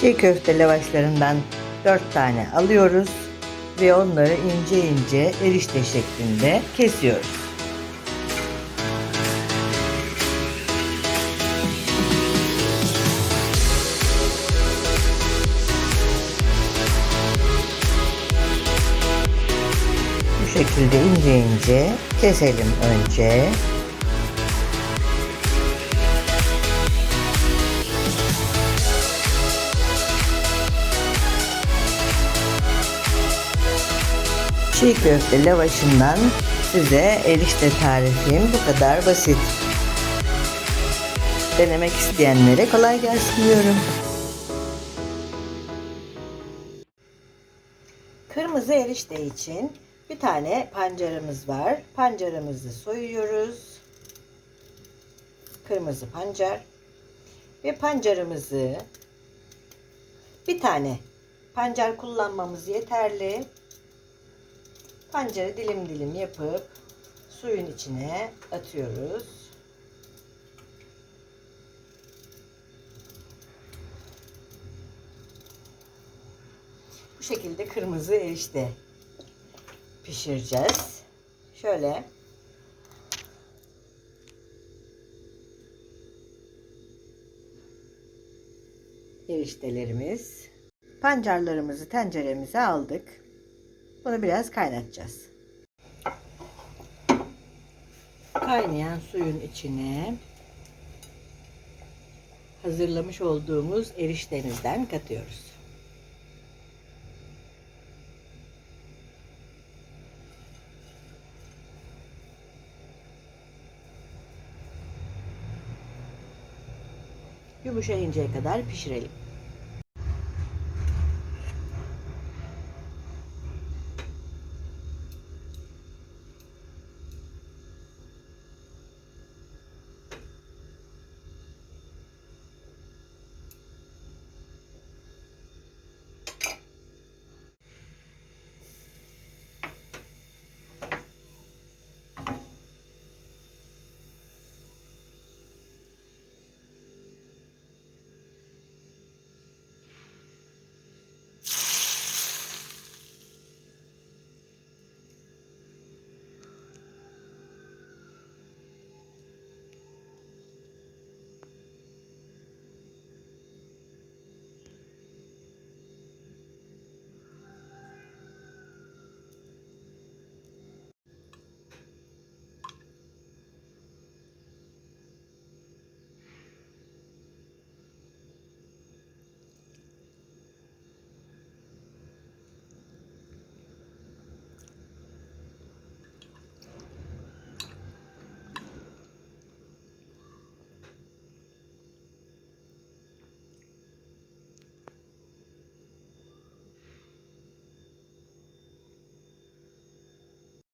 Çiğ köfte lavaşlarından 4 tane alıyoruz ve onları ince ince erişte şeklinde kesiyoruz. Bu şekilde ince ince keselim önce. Çiğ köfte lavaşından size erişte tarifim bu kadar basit. Denemek isteyenlere kolay gelsin diyorum. Kırmızı erişte için bir tane pancarımız var. Pancarımızı soyuyoruz. Kırmızı pancar. Ve pancarımızı bir tane pancar kullanmamız yeterli. Pancarı dilim dilim yapıp suyun içine atıyoruz. Bu şekilde kırmızı erişte pişireceğiz. Şöyle eriştelerimiz. Pancarlarımızı tenceremize aldık. Bunu biraz kaynatacağız. Kaynayan suyun içine hazırlamış olduğumuz eriştemizden katıyoruz. Yumuşayıncaya kadar pişirelim.